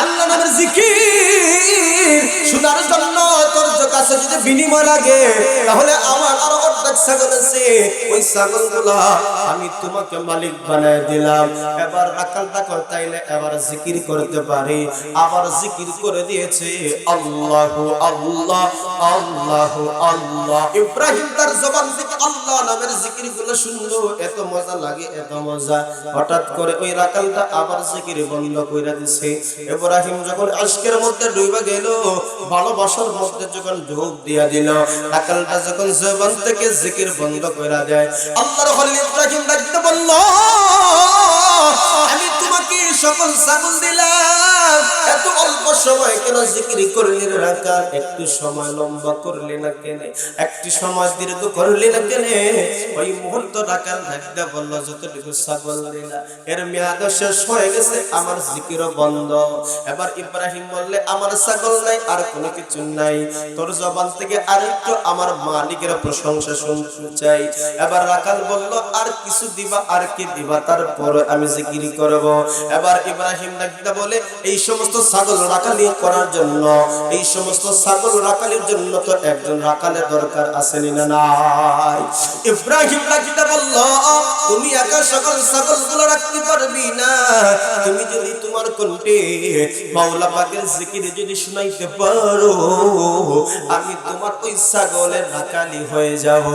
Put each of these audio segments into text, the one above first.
আল্লাহ নামের জিকির শোনার জন্য তোর কাছে যদি বিনিময় লাগে, তাহলে আমার আরও অর্ধেক ছাগল আছে। ওই ছাগলগুলা আমি তোমাকে মালিক বানায় দিলাম। এবার রাকালটা কর তাইলে এবার জিকির করতে পারি। আবার জিকির করে দিয়েছে, আল্লাহু আল্লাহ আল্লাহু আল্লাহ। ইব্রাহিম তার জবান নামের জিকিরগুলো শুনলো, এত মজা লাগে, এত মজা। হঠাৎ করে ওই রাকালটা আবার জিকির বন্ধ কইরা দিছে। ইব্রাহিম যখন আজকের মধ্যে ডুবে গেল, ভালোবাসার মধ্যে যখন ডুব দিয়া দিল, রাকালটা যখন জবান থেকে জিকির বন্ধ কইরা দেয়, আল্লাহর ইব্রাহিম ডাকতে বলল আমি তোমাকে সকল ছাগল দিলাম। এত অল্প সময় কেন জিকির করলি রে রাখা একটু সময় লম্বা করলি না কেন? একটু সময় দীর্ঘ করলি না কেন? ওই মুহূর্ত রাখাল থাকতে বলল, যতটুকু ছাগল দিলা। এর মেয়াদ শেষ হয়ে গেছে, আমার জিকির বন্ধ। এবার ইব্রাহিম বললে, আমার ছাগল নাই, আর কোনো কিছু নাই। তোর জবান থেকে আরেকটু আমার মালিকের প্রশংসা শুনতে চাই। এবার রাখাল বলল, আর কিছু দিবা, আর কি দিবা? তারপর আমি জিকির করব। এবার ইব্রাহিম ডাকতে বলে, এই সমস্ত ছাগল রাখালি করার জন্য, এই সমস্ত ছাগল রাখালির জন্য তো একজন রাখালের দরকার আসেনি না নাই? ইব্রাহিম ডাকতে বলল, তুমি একা সকল ছাগলগুলো রাখতে পারবি না। তুমি যদি তোমার কণ্ঠে মাওলা পাকের জিকির যদি শুনাইতে পারো, আমি তোমার ওই ছাগলের রাখালি হয়ে যাব।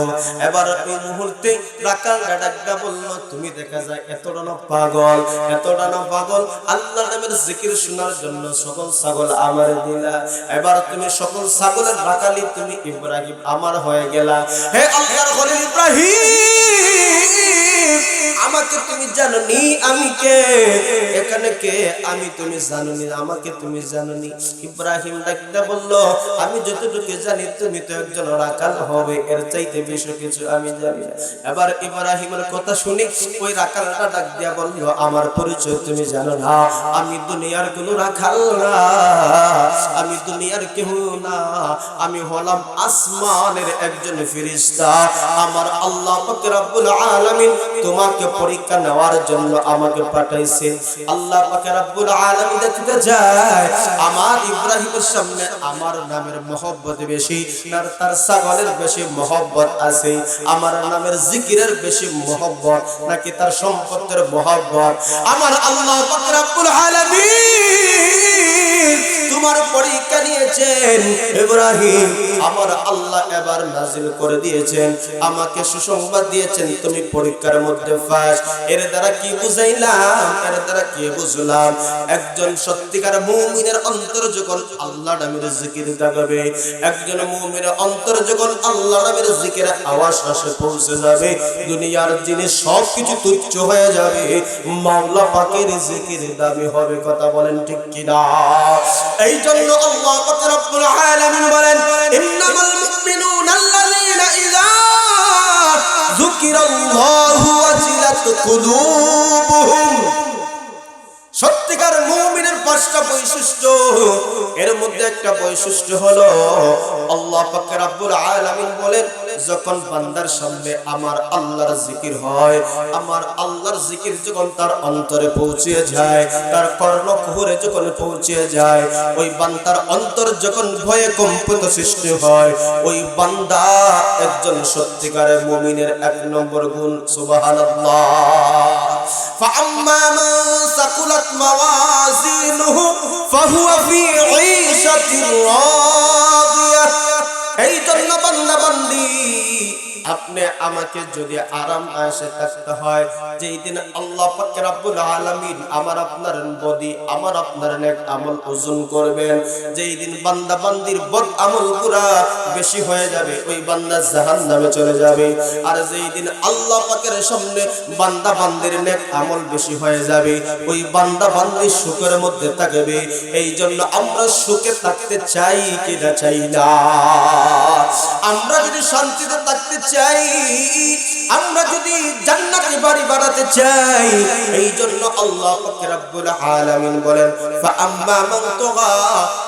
এবার ওই মুহূর্তে রাখালটা ডাকটা বলল, তুমি দেখা যায় এতটা না পাগল? এতটা না পাগল? আল্লাহ নামের জিকির শোনার জন্য সকল ছাগল আমার দিলা। এবার তুমি সকল ছাগলের রাখালি তুমি ইব্রাহিম আমার হয়ে গেলা। হে আল্লাহর খলিল ইব্রাহিম, আমাকে তুমি জানোনি আমি কে? এখানে কে? আমি তুমি জানোনি, আমাকে তুমি জানোনি। ইব্রাহিম ডাকতে বলল, আমি যতটুকু জানি তুমি তো একজন রাখাল হবে, এর চাইতে বেশি কিছু আমি জানি এবার ইব্রাহিমের কথা শুনি, ওই রাখালটা ডাক দিয়া বলল আমার পরিচয় তুমি জানো না। আমি দুনিয়ার কোন রাখাল না। আমি দুনিয়ার কেহ না। আমি হলাম আসমানের একজন ফেরেশতা। আমার আল্লাহ পাক রব্বুল তোমাকে পরীক্ষা নেওয়ার জন্য আমাকে পাঠাইছে আল্লাহ পাক রব্বুল আলামিন দেখতে যায়, আমার ইব্রাহিমের সামনে আমার নামের মহব্বত বেশি তার তার ছাগলের বেশি মহব্বত আছে। আমার নামের জিকিরের বেশি মহব্বত, নাকি তার সম্পদের মহব্বত আমার আল্লাহ পাক রব্বুল আলামিন পরীক্ষা নিয়েছেন। ইব্রাহিম, আমার আল্লাহ এবার নাজিল করে দিয়েছেন। আমাকে সুসংবাদ দিয়েছেন, তুমি পরীক্ষার মধ্যে ফাঁস। এর দ্বারা কি বুঝাইলাম? এর দ্বারা কি বুঝলাম? একজন সত্যিকার মুমিনের অন্তর যখন আল্লাহ নামের জিকির জাগাবে, একজন মুমিনের অন্তর যখন আল্লাহ নামের জিকির আওয়াজ আসে, পৌঁছে যাবে, দুনিয়ার জিনিস সব কিছু তুচ্ছ হয়ে যাবে। মাওলা পাকের জিকির দাবি হবে, কথা বলেন ঠিক কিনা? এই জন্য আল্লাহ পাক রব্বুল আলামিন বলেন ইন্নামাল মুমিনুনা আল্লাযীনা ইযা যুকিরাল্লাহু ওয়াজিলাত কুলুবুহুম। সত্যিকার মুমিনের পাঁচটা বৈশিষ্ট্য। এর মধ্যে একটা বৈশিষ্ট্য হলো, আল্লাহ পাক রব্বুল আলামিন বলেন, যখন বান্দার সামনে আমার আল্লাহর জিকির হয়, আমার আল্লাহর জিকির যখন তার অন্তরে পৌঁছে যায়, তার কর্ণকুহরে যখন পৌঁছে যায়, ওই বান্দার অন্তর যখন ভয়ে কম্পিত সৃষ্টি হয়, ওই বান্দা একজন সত্যিকারের মুমিনের এক নম্বর গুণ, সুবহানাল্লাহ। فأما من ثقلت موازينه فهو في عيشة راضية এই জন্য বান্দা বান্দি আপনি আমাকে যদি আরাম আসে থাকতে হয়, যেই দিন আল্লাহ পাক রব্বুল আলামিন আমার আপনার বডি আমার আপনার নেক আমল ওজন করবেন, যেই দিন বান্দা বান্দির বদ আমল পুরা বেশি হয়ে যাবে, ওই বান্দা জাহান্নামে চলে যাবে। আর যেই দিন আল্লাহ পাকের সামনে বান্দা বান্দির নেক আমল বেশি হয়ে যাবে, ওই বান্দা বান্দি সুখের মধ্যে থাকবে। এই জন্য আমরা সুখে থাকতে চাই কিনা চাই না। আমরা যদি শান্তিতে থাকতে চাই। আমরা যদি জান্নাতে বাড়ি বাড়াতে চাই এই জন্য আল্লাহ রাব্বুল আলামিন বলেন فأما من طغى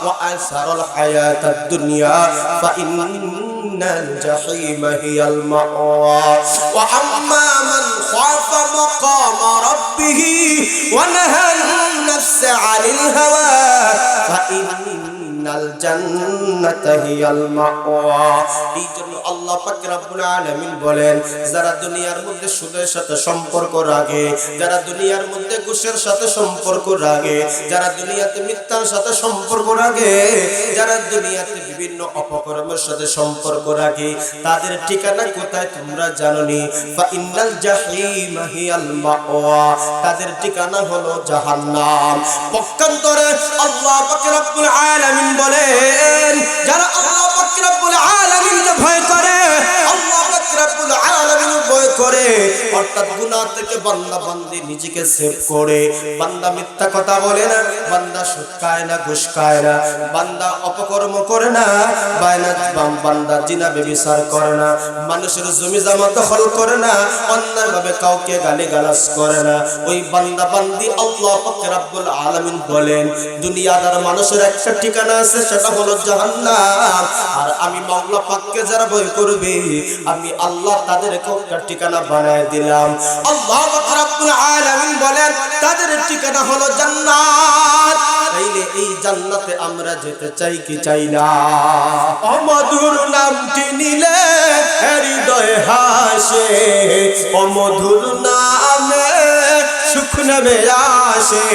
وآثر الحياة الدنيا فإن الجحيم هي المأوى وأما من خاف مقام ربه ونهى النفس عن الهوى فإن ইন্নাল জান্নাতা হিয়াল মাওয়া। আল্লাহ পাক রব্বুল আলামিন বলেন, যারা দুনিয়ার মধ্যে সুদের সাথে সম্পর্ক রাখে, যারা দুনিয়ার মধ্যে ঘুষের সাথে সম্পর্ক রাখে, যারা দুনিয়াতে মিথ্যার সাথে সম্পর্ক রাখে, যারা দুনিয়াতে বিভিন্ন অপকর্মের সাথে সম্পর্ক রাখে, তাদের ঠিকানা কোথায় তোমরা জানোনি? ফা ইন্নাল জাহিম হিয়াল মাওয়া। তাদের ঠিকানা হলো জাহান্নাম। পক্ষান্তরে আল্লাহ পাক রব্বুল আলামিন বলেন করে অর্থাৎ গুনাহ থেকে বান্দা বান্দি নিজেকে সেভ করে। বান্দা মিথ্যা কথা বলে না, বান্দা সুদ খায় না, ঘুষ খায় না। বান্দা অপকর্ম করে না, বায়না, বাম বান্দা জিনা, বেবিচার করে না। মানুষের জমি জামা দখল করে না, অন্যায়ভাবে কাউকে গালি গালাজ করে না। ওই বান্দা বান্দি আল্লাহ রব্বুল আলামিন বলেন, দুনিয়াদার মানুষের একটা ঠিকানা আছে, সেটা হলো জাহান্নাম। আর আমি মাওলা পাককে যারা ভয় করবে, আমি আল্লাহ তাদেরকে একটা ঠিকানা বানায় দিলাম। আল্লাহ রব্বুল আলামিন বলেন, তাদের ঠিকানা হলো জান্নাত। তাইলে এই জান্নাতে আমরা যেতে চাই কি চাই না? অমধুর নামটি নিলে হৃদয় হাসে। অমধুর নামে সুখ নেমে আসে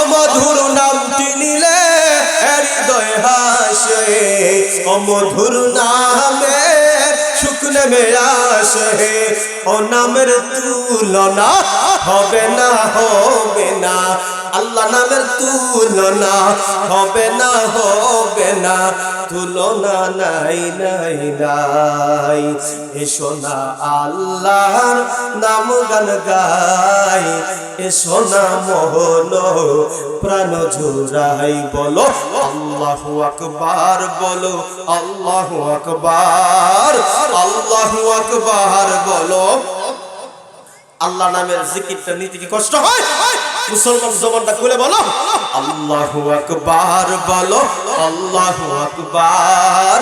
অমধুর নামটি নিলে হৃদয় হাসে। অমধুর নামে নেমে আসে। ও নামের তুলনা হবে না হবে না। আল্লাহ নামের তুলনা হবে না হবে না। তুলনা নাই নাই নাই। এসো না আল্লাহর নাম গান গাই। এসো না মোহন প্রাণ জুড়াই। বলো, আল্লাহু আকবার, বলো, আল্লাহু আকবার আল্লাহু আকবার, বলো। আল্লাহ নামের জিকিরটা নিতে কি কষ্ট হয়? মুসলমান জবানটা খুলে বলো। আল্লাহু আকবার বলো, আল্লাহু আকবার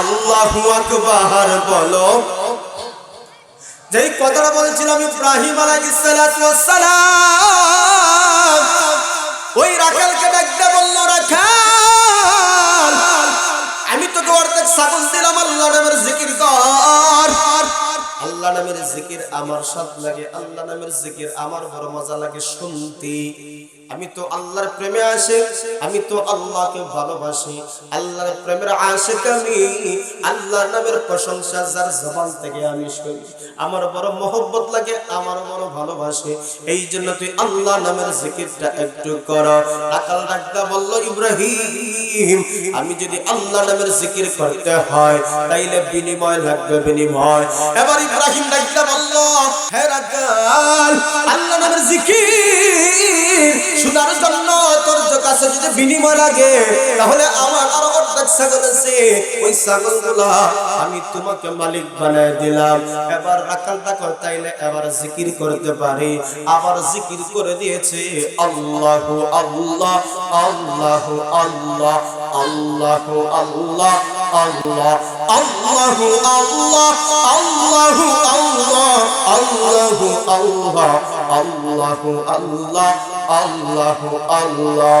আল্লাহু আকবার বলো। যেই কথাটা বলছিলাম ইব্রাহিম সালাম, ওই রাখালকে ডাকতে বলল, রাখাল, আমি তোকে অর্ধেক ছাগল দিলাম, আল্লাহ নামের জিকির কর। আল্লাহ নামের জিকির আমার স্বাদ লাগে, আল্লাহ নামের জিকির আমার বড় মজা লাগে শুনতে। আমি তো আল্লাহর প্রেমে আসে আমি তো আল্লাহকে ভালোবাসি। আল্লাহর প্রেমের আসে আমি, আল্লাহ নামের প্রশংসা যার জবান থেকে আমি শুনি। আমার বড় মহব্বত লাগে, আমার বড় ভালোবাসে। এই জন্য তুই আল্লাহ নামের জিকিরটা একটু কর। আকাল ডাক্তার বলল, ইব্রাহিম, আমি যদি আল্লাহ নামের জিকির করতে হয়, তাইলে বিনিময় লাগবে, বিনিময়। এবার ইব্রাহিম ডাক্তার বলল, হে রাকাল আল্লাহ নামের জিকির শোনার জন্য তোর কাছে যদি বিনিময় লাগে, তাহলে আমার আরও অর্ধেক ছাগল আছে। ওই ছাগলগুলা আমি তোমাকে মালিক বানায় দিলাম। এবার রাখাল ডাকো তাইলে এবার জিকির করতে পারি। আবার জিকির করে দিয়েছে, আল্লাহ আল্লাহ আল্লাহ আল্লাহ আল্লাহ আল্লাহ আল্লাহ আল্লাহ আল্লাহ আল্লাহ আল্লাহ আল্লাহ আল্লাহ আল্লাহ আল্লাহ আল্লাহ আল্লাহ।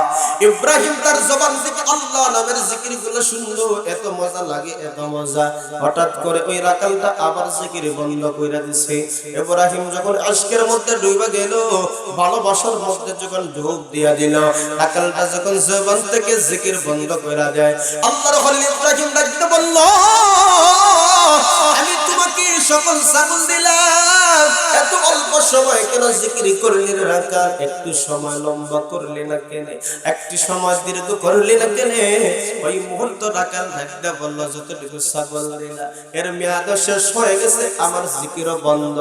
ইব্রাহিম তার জবান থেকে আল্লাহ নামের জিকিরগুলো শুনলো, এত মজা লাগে, এত মজা। হঠাৎ করে ওই রাকালটা আবার জিকির বন্ধ কইরা দিছে। ইব্রাহিম যখন আজকের মধ্যে ডুবে গেল, ভালোবাসার মধ্যে যখন ডুব দিয়া দিল, রাকালটা যখন জবান থেকে জিকির বন্ধ কইরা দেয়, আল্লাহর খলিল ইব্রাহিম ডাকতে বলল, আমি তোমাকে সকল ছাগল দিলাম। এত অল্প সময় কেন জিকির করলি রে রাকাত? একটু সময় লম্বা করলি না একটু সময় দীর্ঘ করলি না ওই মুহূর্ত বলল, যতটুকু ছাগল এর মেয়াদ শেষ হয়ে গেছে, আমার বন্ধ।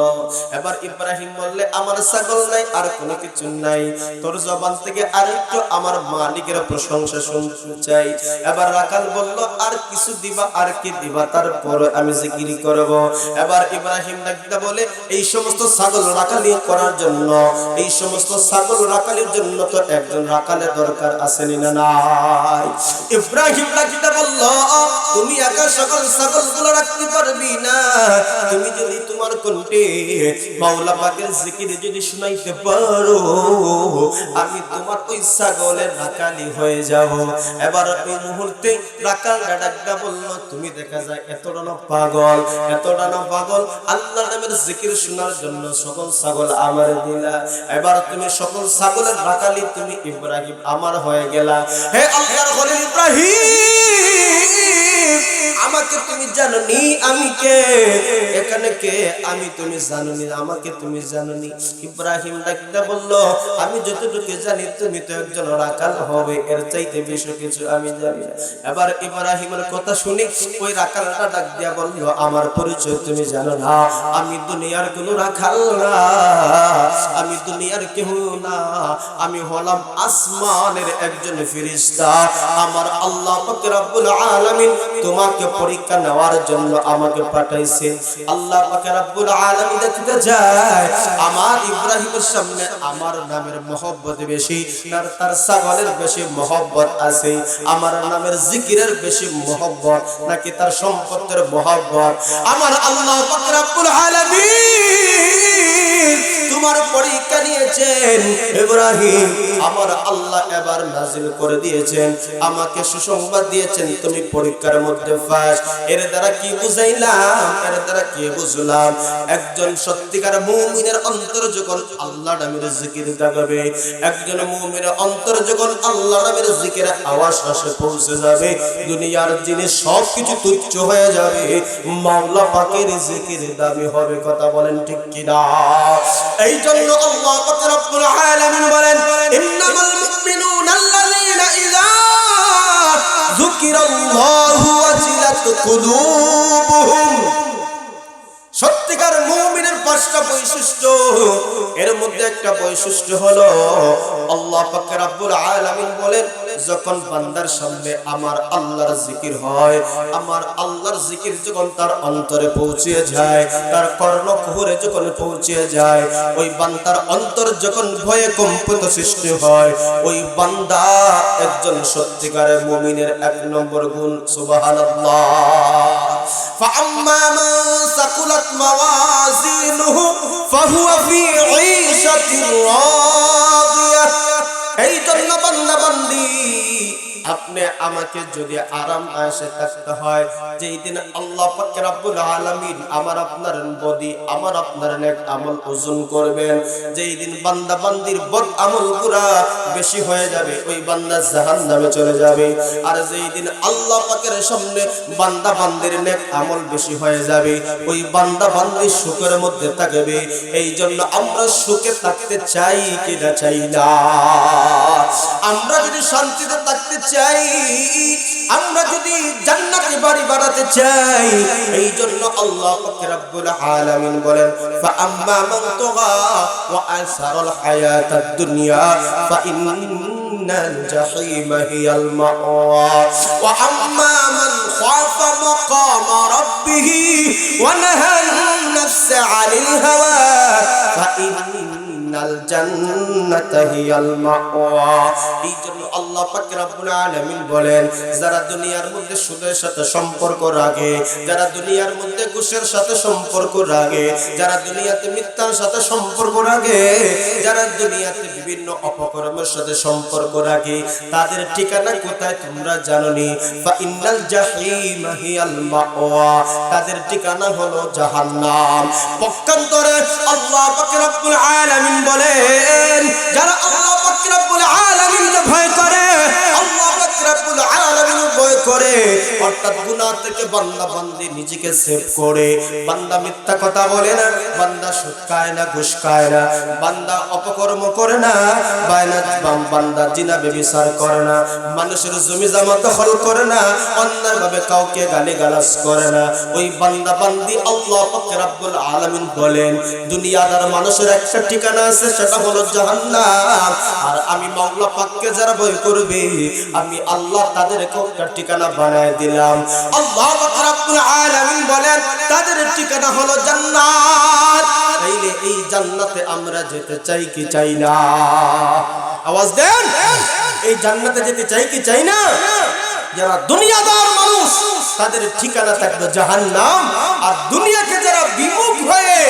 এবার ইব্রাহিম বললে, আমার ছাগল নাই, আর কোনো কিছু নাই। তোর জবান থেকে আরেকটু আমার মালিকের প্রশংসা শুনতে চাই। এবার রাকাল বলল, আর কিছু দিবা, আর কি দিবা? তারপর আমি জিকির করব। এবার ইব্রাহিম ডাকতে বলে, এই সমস্ত ছাগল রাখালি করার জন্য, এই সমস্ত ছাগল রাখালির জন্য তো একজন রাখালের দরকার আসেনি না নাই? ইব্রাহিম ডাকতে বলল, তুমি একা সকল ছাগলগুলো রাখতে পারবি না। তুমি যদি তোমার কণ্ঠে মাওলা পাকের জিকির যদি শুনাইতে পারো, আমি তোমার ওই ছাগলের রাখালি হয়ে যাব। এবার ওই মুহূর্তে রাখালটা ডাকটা বলল, তুমি দেখা যায় এতটা পাগল এতটা পাগল। আল্লাহ নামের জিকির শোনার জন্য সকল ছাগল আমার দিলা। এবার তুমি সকল ছাগলের রাখালি তুমি ইব্রাহিম আমার হয়ে গেলা। হে আল্লাহর খলিল ইব্রাহিম, আমাকে তুমি জানোনি আমি কে? এখানে কে? আমি তুমি জানোনি, আমাকে তুমি জানোনি। ইব্রাহিম ডাকতে বলল, আমি যতটুকু জানি তুমি তো একজন রাকাল হবে, এর চাইতে বেশি কিছু আমি জানি এবার ইব্রাহিমের কথা শুনি ওই রাকালটা ডাক দিয়া বলল, আমার পরিচয় তুমি জানো না, আমি দুনিয়ার কোন রাখাল আমি দুনিয়ার কেহ না, আমি হলাম আসমানের একজন ফেরেশতা। আমার আল্লাহ রব্বুল আলামিন তোমাকে পরীক্ষা নেওয়ার জন্য আমাকে পাঠাইছে আল্লাহ রব্বুল আলামিন দেখতে যায়, আমার ইব্রাহিমের সামনে আমার নামের মহব্বত বেশি আর তার ছাগলের বেশি মহব্বত আছে, আমার নামের জিকিরের বেশি মহব্বত, নাকি তার সম্পদের মহব্বত। আমার আল্লাহ রব্বুল আলামিন নবীর তোমার পরীক্ষা নিয়েছেন। ইব্রাহিম, আমার আল্লাহ এবার নাজিল করে দিয়েছেন। আমাকে সুসংবাদ দিয়েছেন, তুমি পরীক্ষার মধ্যে ফাঁস। এর দ্বারা কি বুঝাইলাম? এর দ্বারা কি বুঝলাম? একজন সত্যিকার মুমিনের অন্তর যখন আল্লাহ নামের জিকির জাগাবে, একজন মুমিনের অন্তর যখন আল্লাহ নামের জিকির আওয়াজ আসে, পৌঁছে যাবে, দুনিয়ার জিনিস সব কিছু তুচ্ছ হয়ে যাবে। মাওলা পাকের জিকির দাবি হবে, কথা বলেন ঠিক কিনা? এই জন্য আল্লাহ রব্বুল আলামিন বলেন ইন্নামাল মুমিনুনা আল্লাযীনা ইযা যুকিরাল্লাহু ওয়াজিলাত কুলুবুহুম। সত্যিকার মুমিনের পাঁচটা বৈশিষ্ট্য। এর মধ্যে একটা বৈশিষ্ট্য হলো, আল্লাহ পাকের রাব্বুল আলামিন বলেন, যখন বান্দার সামনে আমার আল্লাহর জিকির হয়, আমার আল্লাহর জিকির যখন তার অন্তরে পৌঁছে যায়, তার কর্ণ কুহরে যখন পৌঁছে যায়, ওই বান্দার অন্তর যখন ভয়ে কম্পিত সৃষ্টি হয়, ওই বান্দা একজন সত্যিকারের মুমিনের এক নম্বর গুণ, সুবহানাল্লাহ। ফাআম্মা মান সাকুলাত موازينه فهو في عيشة راضية. أي جنة بند لي আপনি আমাকে যদি আরাম আসে থাকতে হয়, যেই দিন আল্লাহ পাক রব্বুল আলামিন আমার আপনার বডি আমার আপনার নেক আমল ওজন করবেন, যেই দিন বান্দা বান্দির বদ আমল পুরা বেশি হয়ে যাবে, ওই বান্দা জাহান্নামে চলে যাবে। আর যেই দিন আল্লাহ পাকের সামনে বান্দা বান্দির নেক আমল বেশি হয়ে যাবে, ওই বান্দা বান্দি সুখের মধ্যে থাকবে। এই জন্য আমরা সুখে থাকতে চাই কিনা চাই না। আমরা যদি শান্তিতে থাকতে চাই আমরা যদি জান্নাতে বাড়ি বাড়াতে চাই এই জন্য আল্লাহ পাক রব্বুল আলামিন বলেন, ফাআম্মা মান তাগা ওয়া আসারাল হায়াতাদ দুনিয়া ফাইন্নাল জাহিমা হিয়াল মাওয়া। ওয়া আম্মা মান খাফা মাকামা রাব্বিহ ওয়া নাহান নাফসা আনিল হাওয়া, ফাইন্নাল জান্নাতা হিয়াল মাওয়া। এই জন্য আল্লাহ পাক রব্বুল বলেন, যারা দুনিয়ার মধ্যে সুদের সাথে সম্পর্ক রাখে, যারা দুনিয়ার মধ্যে ঘুষের সাথে সম্পর্ক রাখে, যারা দুনিয়াতে মিথ্যার সাথে সম্পর্ক রাখে, যারা দুনিয়াতে বিভিন্ন অপকর্মের সাথে সম্পর্ক রাখে, তাদের ঠিকানা কোথায় তোমরা জানোনি? ফা ইন্নাল জাহিম তাদের ঠিকানা হলো জাহান্নাম। পক্ষান্তরে আল্লাহ পাক রব্বুল বলেন, যারা আল্লাহ পাক রব্বুল ভয় করে। আল্লাহ পাক মানুষের জমি জামা দখল করে না, অন্যায়ভাবে কাউকে গালি গালাজ করে না। ওই বান্দা বান্দি আল্লাহ আলামিন বলেন, দুনিয়াদার মানুষের একটা ঠিকানা আছে, সেটা হলো জাহান্নাম। আর আমি মাওলা পাককে যারা ভয় করবে, আমি আল্লাহ তাদেরকে একটা ঠিকানা বানায় দিলাম। আল্লাহ রাব্বুল আলামিন বলেন, তাদের ঠিকানা হলো জান্নাত। তাইলে এই জান্নাতে আমরা যেতে চাই কি চাই না? আওয়াজ দেন। এই জান্নাতে যেতে চাই কি চাই না? যারা দুনিয়াদার মানুষ, তাদের ঠিকানা থাকবে জাহান্নাম। আর দুনিয়াকে যারা বিমুখ হয়ে,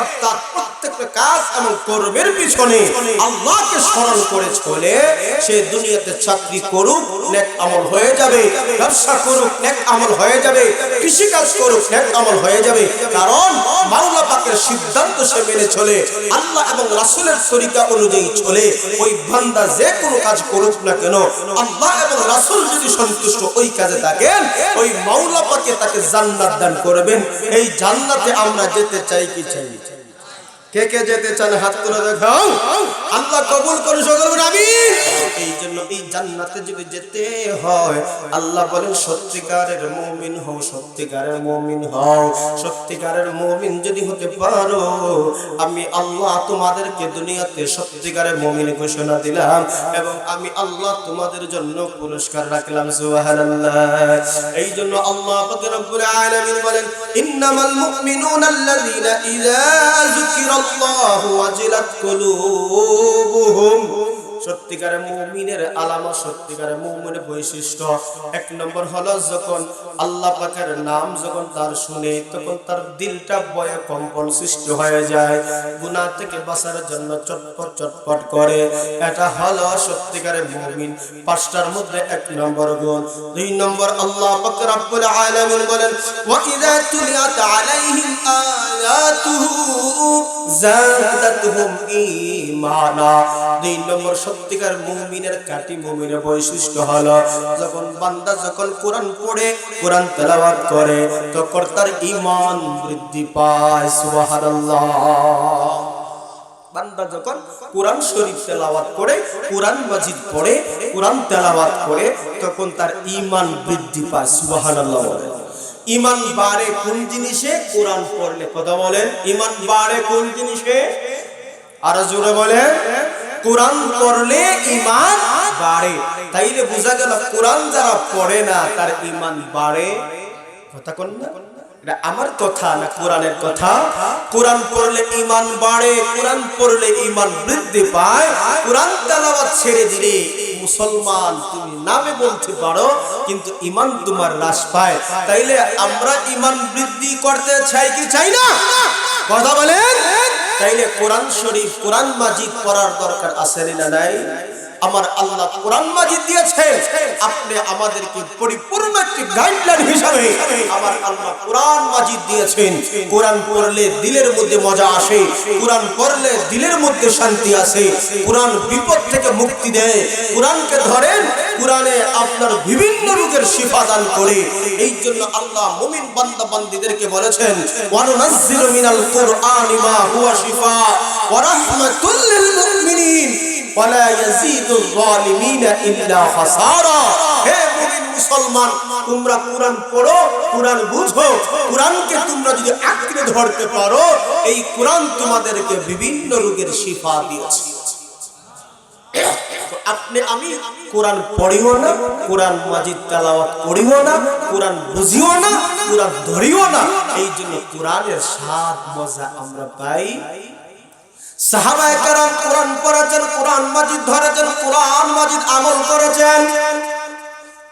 অর্থাৎ প্রত্যেকটা কাজ এবং কর্মের পিছনে আল্লাহকে স্মরণ করে চলে, সে দুনিয়াতে চাকরি করুক, নেক আমল হয়ে যাবে, ব্যবসা করুক, নেক আমল হয়ে যাবে কৃষি কাজ করুক, নেক আমল হয়ে যাবে। কারণ মাওলা পাকের সিদ্ধান্ত সে মেনে চলে, আল্লাহ এবং রাসূলের তরিকা অনুযায়ী চলে। ওই বান্দা যে কোনো কাজ করুক না কেন, আল্লাহ এবং রাসূল যদি সন্তুষ্ট ওই কাজে থাকেন, ওই মাওলা পাকে তাকে জান্নাত দান করবেন। এই জান্নাতে আমরা যেতে চাই কি চাই? কে কে যেতে চান হাত তুলে দেখাও আল্লাহ কবুল করে সকল আমি এই জন্য এই জান্নাতে যদি যেতে হয়, আল্লাহ বলেন, সত্যিকারের মুমিন হও, সত্যিকারের মুমিন হও, সত্যিকারের মুমিন যদি হতে পারো, আমি আল্লাহ তোমাদেরকে দুনিয়াতে সত্যিকারের মুমিন ঘোষণা দিলাম এবং আমি আল্লাহ তোমাদের জন্য পুরস্কার রাখলাম, সুবহানাল্লাহ। এই জন্য আল্লাহ পাক রব্বুল আলামিন বলেন, ইন্নামাল মুমিনুনা ইযা যুকিরাল্লাহু আজিলাত কুলুবুহুম। সত্যিকারের মুমিনের আলামত সত্যিকারের মুমিনের বৈশিষ্ট্য। এক নম্বর হলো যখন আল্লাহ পাকের নাম যখন তার শুনে, তখন তার দিলটা বয়ে কম্পন সৃষ্টি হয়ে যায়। গুনাহ থেকে বাঁচার জন্য চটপট চটপট করে। এটা হলো সত্যিকারের মুমিন। পাঁচটার মধ্যে এক নম্বর গুণ। দুই নম্বর আল্লাহ পাক রব্বুল আলামিন বলেন, ওয়া ইযা তুলিয়াত আলাইহিম আয়াতুহু জাদাতুহুম ঈমানা। দুই নম্বর সত্যিকার মুমিনের কাটি মুমিনের বৈশিষ্ট্য হলো, যখন বান্দা যখন কোরআন পড়ে, কোরআন তেলাওয়াত করে, তখন তার ঈমান বৃদ্ধি পায়, সুবহানাল্লাহ। বান্দা যখন কোরআন শরীফ তেলাওয়াত করে, কোরআন মাজিদ পড়ে, কোরআন তেলাওয়াত করে, তখন তার ঈমান বৃদ্ধি পায়, সুবহানাল্লাহ ইমান বাড়ে কোন জিনিসে? কোরআন পড়লে কথা বলেন ইমান বাড়ে কোন জিনিসে? আরও জোরে বলেন। কোরআন পড়লে ইমান বাড়ে। তাইলে বোঝা গেল কোরআন যারা পড়ে না, তার ইমান বাড়ে। কথা কোন না? আমার কথা না কোরআনের কথা? কোরআন পড়লে ইমান বাড়ে, কোরআন পড়লে ইমান বৃদ্ধি পায়। কোরআন তেলাওয়াত ছেড়ে দিলে মুসলমান তুমি নামে বলতে পারো, কিন্তু ইমান তোমার হ্রাস পায়। তাইলে আমরা ইমান বৃদ্ধি করতে চাই কি চাই না? কথা বলেন? তাইলে কোরআন শরীফ কোরআন মাজিদ পড়ার দরকার আছে না নাই? আমার আল্লাহ কোরআন মাজিদ দিয়েছে, আপনি আমাদেরকে পরিপূর্ণ একটি গাইডলাইন হিসাবে আমার আল্লাহ কোরআন মাজিদ দিয়েছেন। কোরআন পড়লে দিলের মধ্যে মজা আসে, কোরআন পড়লে দিলের মধ্যে শান্তি আসে। কোরআন বিপদ থেকে মুক্তি দেয়, কোরআনকে ধরেন, কোরআনে আপনার বিভিন্ন রোগের শিফা দান করে। এই জন্য আল্লাহ মুমিন বান্দা বান্দীদেরকে বলেছেন, ওয়ানুনাজ্জিলু মিনাল কুরআনি মা হুয়া শিফা ওয়া রাহমাতুল লিল মুমিনিন। ওয়ালা ইয়াজিদুল হে মুমিন মুসলমান, তোমরা কোরআন পড়ো, কোরআন বুঝো। কোরআনকে তোমরা যদি আঁকড়ে ধরতে পারো, এই কোরআন তোমাদেরকে বিভিন্ন রোগের শিফা দিয়েছে। আপনি, আমি কোরআন পড়িও না, কোরআন মাজিদ তালাওয়াত করিও না, কোরআন বুঝিও না, কোরআন ধরিও না। এই জন্য কোরআনের স্বাদ মজা আমরা পাই।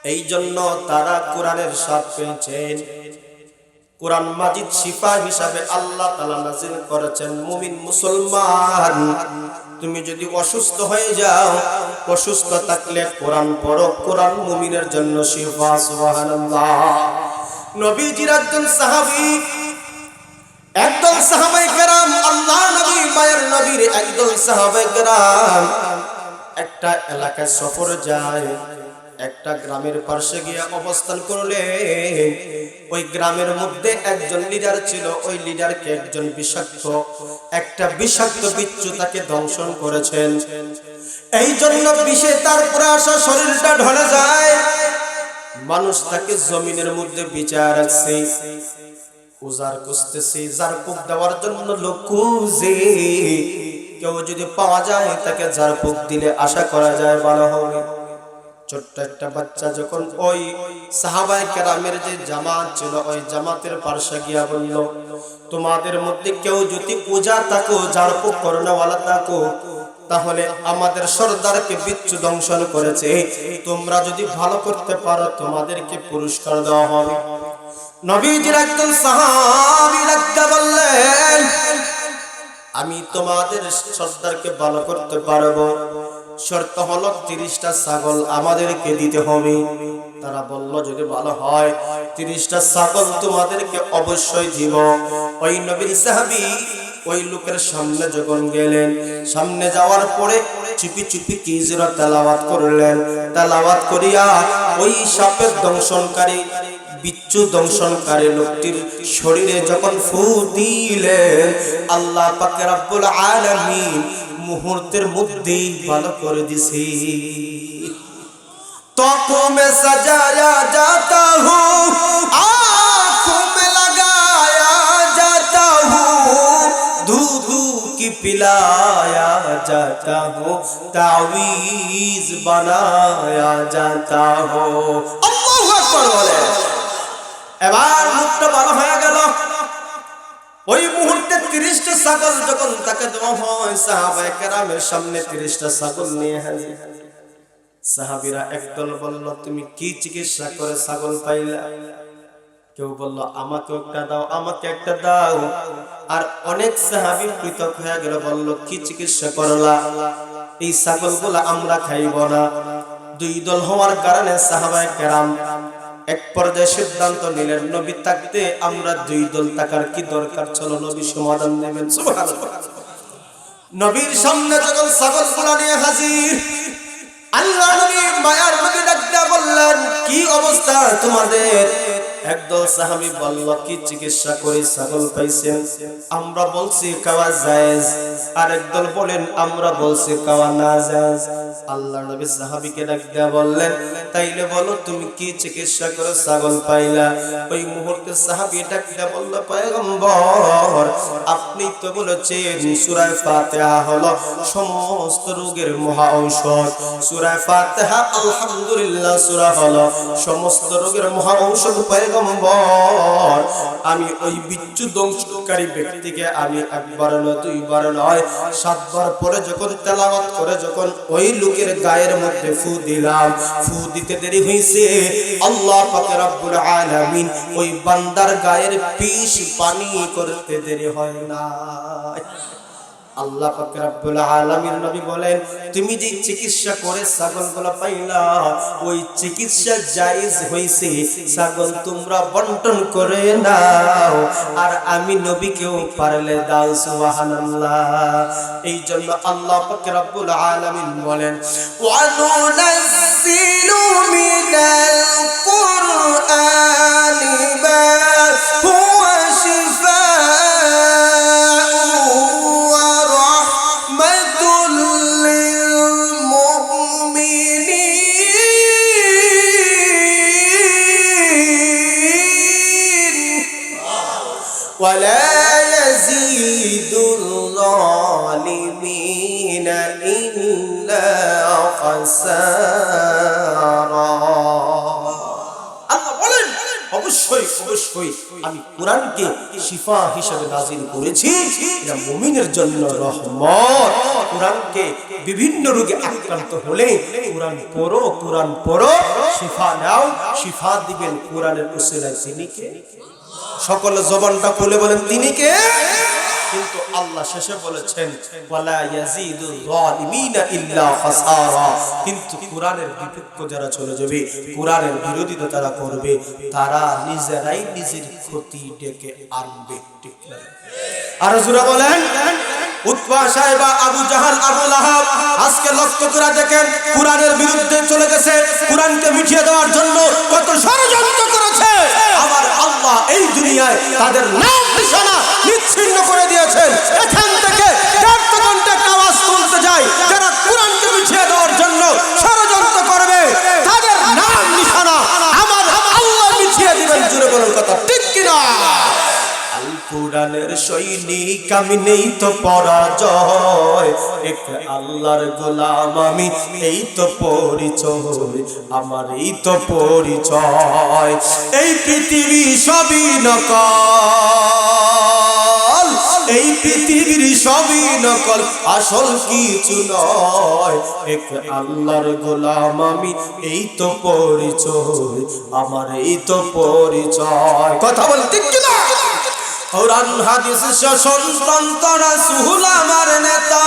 এই জন্য তারা কোরআনের কোরআন হিসাবে আল্লাহ নাযিল করেছেন মুসলমান। তুমি যদি অসুস্থ হয়ে যাও, অসুস্থ থাকলে কোরআন পড়ো, কোরআন মুমিনের জন্য শিফা, সুবহানাল্লাহ। নবীজির একজন সাহাবী একদল সাহাবাই আল্লাহ নবী, মায়ের নবীর একদল সাহাবাই একটা এলাকায় সফর যায়, একটা গ্রামের পাশে গিয়ে অবস্থান করলেন। ওই গ্রামের মধ্যে একজন লিডার ছিল, ওই লিডারকে একজন বিষাক্ত, একটা বিষাক্ত বিচ্ছু তাকে দংশন করেছেন। এই জন্য বিষে তার পুরো আসা শরীরটা ঢলে যায়। মানুষ তাকে জমিনের মধ্যে বিচার রাখছে উজার যার কুপ দেওয়ার জন্য লোক খুঁজে। কেউ যদি পাওয়া যায় তাকে কুপ দিলে আশা করা যায় ভালো হবে। ছোট্ট একটা বাচ্চা যখন ওই সাহাবাই কেরামের যে জামাত ছিল, ওই জামাতের পার্শ্বে গিয়া বলল, তোমাদের মধ্যে কেউ যদি পূজা থাকো যার কুপ করোনাওয়ালা থাকো তাহলে আমাদের সর্দারকে বিচ্ছু দংশন করেছে। তোমরা যদি ভালো করতে পারো, তোমাদেরকে পুরস্কার দেওয়া হবে। নবীজির একজন সাহাবী রাখতে বললেন, আমি তোমাদের সর্দারকে ভালো করতে পারব। শর্ত হলো তিরিশটা ছাগল আমাদেরকে দিতে হবে। তারা বলল, যদি ভালো হয়, তিরিশটা ছাগল তোমাদেরকে অবশ্যই দিব। ওই নবীর সাহাবী ওই লোকের সামনে যখন গেলেন, সামনে যাওয়ার পরে চুপি চুপি কি যেন তেলাওয়াত করলেন। তেলাওয়াত করিয়া ওই সাপের দংশনকারী বিচ্ছু দংশনকারী লোকটির শরীরে যখন ফু দিলেন আল্লাহ পাকে রাব্বুল আলামিন মুহূর্তের মধ্যেই ভালো করে দিছি। তকো মে সাজায়া যাতা হু আঁখো মে লাগায়া যাতা হু, ধুধু কি পিলায়া যাতা হো, তাওয়িজ বানায়া যাতা হো। আল্লাহু আকবার বলে। এবার মুখটা ভালো হয়ে গেল। ওই মুহূর্তে তিরিশটা ছাগল যখন তাকে দেওয়া হয় সামনে তিরিশটা ছাগল নিয়ে হাজির। সাহাবিরা একদল বলল, তুমি কি চিকিৎসা করে ছাগল পাইলা? কেউ বলল, আমাকে একটা দাও, আমাকে একটা দাও। আর অনেক সাহাবি পৃথক হয়ে গেল, বলল, কি চিকিৎসা করলা? এই ছাগলগুলা আমরা খাইব না। দুই দল হওয়ার কারণে সাহাবায় কেরাম এক পর্যায়ে সিদ্ধান্ত নিলেন, নবী থাকতে আমরা দুই দল থাকার কি দরকার? চলো নবী সমাধান নেবেন। নবীর সামনে যখন ছাগলগুলা নিয়ে হাজির, আল্লাহ নবী মায়ার নবী ডাক্তার বললেন, কি অবস্থা তোমাদের? একদল সাহাবী বলল, কি চিকিৎসা করে ছাগল পাইছেন? আমরা বলছি খাওয়া জায়েজ। আর একদল বলেন, আমরা বলছি খাওয়া না জায়েজ। আল্লাহ নবী সাহাবীকে ডাকতে বললেন, তাইলে বলো, তুমি কি চিকিৎসা করে ছাগল পাইলা? ওই মুহূর্তে সাহাবী ডাকতে বলল, পয়গম্বর, আপনি তো বলেছেন সূরা ফাতিহা হলো সমস্ত রোগের মহা ঔষধ। সূরা ফাতিহা, আলহামদুলিল্লাহ, সূরা হলো সমস্ত রোগের মহা ঔষধ পয়গম্বর আমি ওই বিচ্ছু দংশনকারী ব্যক্তিকে আমি একবার নয়, দুইবার নয়, সাতবার পরে যখন তেলাওয়াত করে যখন ওই লোকের গায়ের মধ্যে ফু দিলাম, ফু দিতে দেরি হইছে। আল্লাহ পাকে রব্বুল আলামিন ওই বান্দার গায়ের পিস পানি করতে দেরি হয় না আল্লাহ পাক রব্বুল আলামিন নবী বলেন, তুমি যে চিকিৎসা করে ছাগলগুলো পাইলা, ওই চিকিৎসা জায়েজ হইছে। ছাগল তোমরা বন্টন করে নাও। আর আমি নবীকেও পারলে দাও, সুবহানাল্লাহ। এই জন্য আল্লাহ পাক রব্বুল আলামিন বলেন, ওয়া নুনাজ্জিলু মিনাল কুরআনি। অবশ্যই আমি কোরআনকে শিফা হিসেবে নাজিল করেছি। এটা মুমিনের জন্য রহমত। কোরআনকে বিভিন্ন রোগে আক্রান্ত হলে কোরআন পড়ো কোরআন পড়ো, শিফা নাও, শিফা দিবেন কোরআনের উসিলায় তিনি কে? সকল জবানটা খুলে বলেন, তিনি কে? কিন্তু আল্লাহ শেষে বলেছেন, ওয়ালা ইয়াজিদু যালিমিনা ইল্লা খাসারা। কিন্তু কুরআনের বিপক্ষে যারা চলে যাবে, কুরআনের বিরোধিতা তারা করবে, তারা নিজেরাই নিজের ক্ষতি ডেকে আনবে, ঠিক না? আর জোরে বলেন, উতবা সাহেব, আবু জাহাল, আবু লাহাব, আজকে লক্ষ্য করে দেখেন, কুরআনের বিরুদ্ধে চলে গেছে, কুরআনকে মিটিয়ে দেওয়ার জন্য কত ষড়যন্ত্র করেছে। আমার আল্লাহ এই দুনিয়ায় তাদের নাম নিশানা নিচ্ছিন্ন করে দিয়েছেন। এখান থেকে আওয়াজ তুলতে যারা কোরআনকে দেওয়ার জন্য ষড়যন্ত্র করবে, তাদের নাম, নিশানা আমার আল্লাহ জুড়ে বলার কথা। ঠিক কিনা? সৈনিক, আমি নেই তো পরাজয়। এক আল্লাহর গোলাম, আমি এই তো পরিচয়, আমার এই তো পরিচয়। এই পৃথিবী সবই নকল। এই পৃথিবীর সবই নকল, আসল কিছু নয়। এক আল্লাহর গোলাম আমি, এই তো পরিচয়, আমার এই তো পরিচয়। কথা বল, ঠিক কিনা? কোরআন, হাদিস, শাসন তন্ত্র রাসূল আমার নেতা।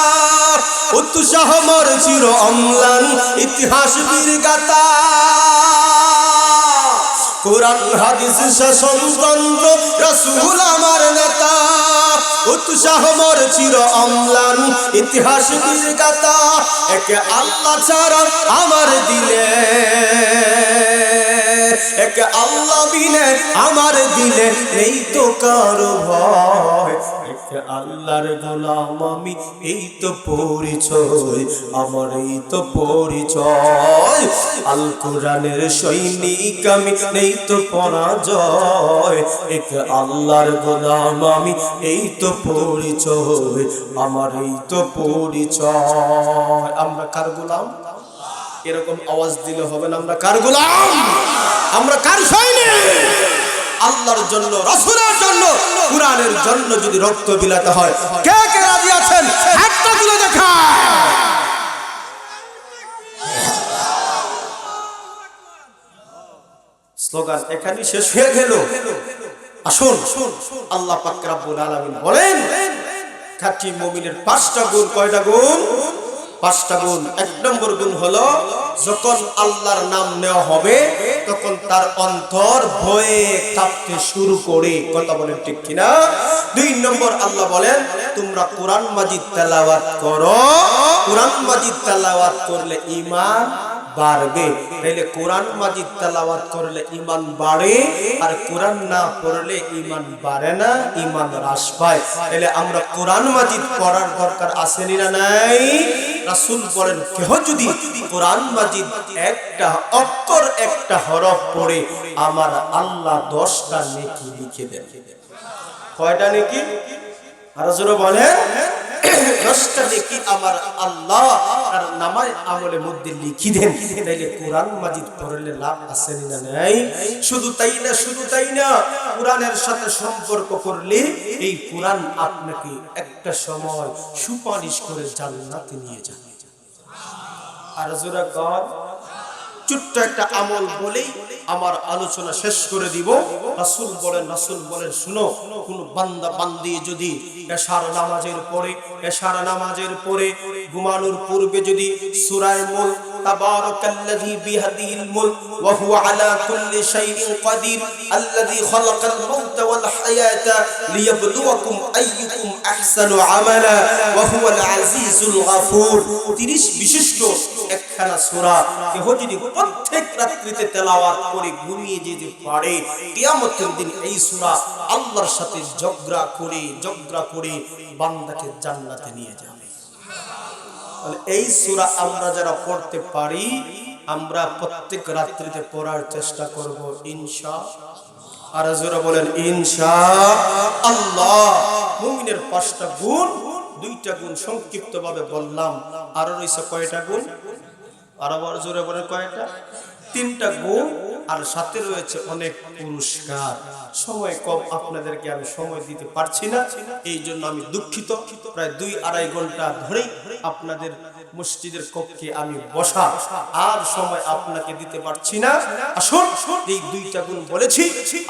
উৎসাহ, মর, চির অম্লান, ইতিহাস বীর গাতা কোরআন, হাদিস, শাসন তন্ত্র রাসূল আমার নেতা। উৎসাহ মর চির অম্লান। ইতিহাস বীর গাতা একে আল্লাহ ছাড়া আমার দিলে। এক আল্লাহ বিনে আমার দিলে নেই তো কারও ভয়। এক আল্লাহর গোলাম আমি, এই তো পরিচয়, আমার এই তো পরিচয়। আল কোরআনের সৈনিক আমি নেই তো পরাজয়। এক আল্লাহর গোলাম আমি, এই তো পরিচয়, আমার এই তো পরিচয়। আমরা কার গোলাম? এরকম আওয়াজ দিলে হবে না, আমরা কার গোলাম? আমরা কার সৈনিক? আল্লাহর জন্য, রাসূলের জন্য, কুরআনের জন্য যদি রক্ত বিলাতে হয়, কে কে রাজি আছেন? হাতটা তুলে দেখায় স্লোগান এখানে শেষ হয়ে গেল। আসুন, আল্লাহ পাক রাব্বুল আলামিন বলেন, খাঁটি মুমিনের পাঁচটা গুণ কয়টা গুণ? পাঁচটা গুণ, এক নম্বর গুণ হলো, যখন আল্লাহর নাম নেওয়া হবে, তখন তার অন্তর ভয়ে কাঁপতে শুরু করে। কথা বলেন ঠিক কিনা? দুই নম্বর আল্লাহ বলেন, তোমরা কোরআন মাজিদ তেলাওয়াত করো। কোরআন মাজিদ তেলাওয়াত করলে ঈমান বাড়বে। তাইলে কোরআন মাজিদ তেলাওয়াত করলে ইমান বাড়ে, আর কোরআন না পড়লে ইমান বাড়ে না ইমান হ্রাস পায়। তাইলে আমরা কোরআন মাজিদ পড়ার দরকার আসেনি না নাই? রাসূল বলেন, কেহ যদি কোরআন মাজিদ একটা অক্ষর, একটা হরফ পড়ে, আমার আল্লাহ দশটা নেকি লিখে দেন। কয়টা নেকি? আর জোরে বলেন। আল্লাহ আর নামায় মধ্যে লিখি দেন। তাইলে কোরআন লাভ আছে না শুধু তাই না, শুধু তাই না, কোরআনের সাথে সম্পর্ক করলে এই কোরআন আপনাকে একটা সময় সুপারিশ করে জান্নাতে নিয়ে যাবে। আর জোরা ছোট্ট একটা আমল বলেই আমার আলোচনা শেষ করে দিব। রাসূল বলেন রাসূল বলেন, শুনো, কোন বান্দা, বান্দি যদি এশার নামাজের পরে, এশার নামাজের পরে ঘুমানোর পূর্বে যদি সূরায়ে বিহাদিহিল মুলক ওয়া হুয়া আলা কুল্লি শাইইন কাদির, আল্লাযী খালাকাল মাউতা ওয়াল হায়াতা লিয়াবলুয়াকুম আইয়ুকুম আহসানু আমালা, ওয়া হুয়াল আজিজুল গাফুর। 30 বিশিষ্ট একখানা সূরা কেহ যদি প্রত্যেক রাত্রিতে তেলাওয়াত করে ঘুমিয়ে যেতে পারে, কিয়ামতের দিন এই সূরা আল্লাহর সাথে ঝগড়া করে ঝগড়া করে বান্দাকে জান্নাতে নিয়ে যাবে। এই সূরা আমরা যারা পড়তে পারি, আমরা প্রত্যেক রাত্রিতে পড়ার চেষ্টা করব, ইনশা আর জোরা বলেন, ইনশা আল্লাহ। মুমিনের পাঁচটা গুণ, দুইটা গুণ সংক্ষিপ্ত ভাবে বললাম। আরও রয়েছে কয়টা গুণ? আরও বড় জোরে বলেন, কয়টা? তিনটা গুণ, আর সাথে রয়েছে অনেক পুরস্কার। সময় কম, আপনাদেরকে আমি সময় দিতে পারছি না এই জন্য আমি দুঃখিত। প্রায় দুই আড়াই ঘণ্টা ধরেই আপনাদের মসজিদের কক্ষে আমি বসা আর সময় আপনাকে দিতে পারছি না। আসুন, এই দুইটা গুণ বলেছি।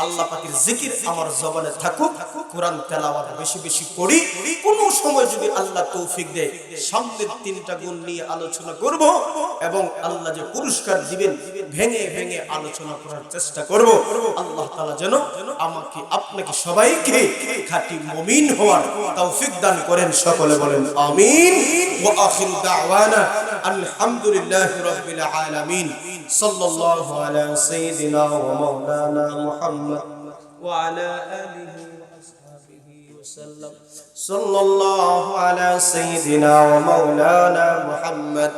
আল্লাহ পাকের জিকির আমার জবানে থাকুক, কোরআন তেলাওয়াত বেশি বেশি করি। কোন সময় যদি আল্লাহ তৌফিক দেয়, সামনের তিনটা গুণ নিয়ে আলোচনা করব এবং আল্লাহ যে পুরস্কার দিবেন, ভেঙে ভেঙে আলোচনা করার চেষ্টা করব। আল্লাহ তাআলা যেন আমাকে, আপনাকে সবাইকে খাঁটি মুমিন হওয়ার তৌফিক দান করেন। সকলে বলেন, আমিন। ওয়া আখিরু دعوانا الحمد لله رب العالمين صلى الله على سيدنا ومولانا محمد وعلى آله وأصحابه وسلم صلى الله على سيدنا ومولانا محمد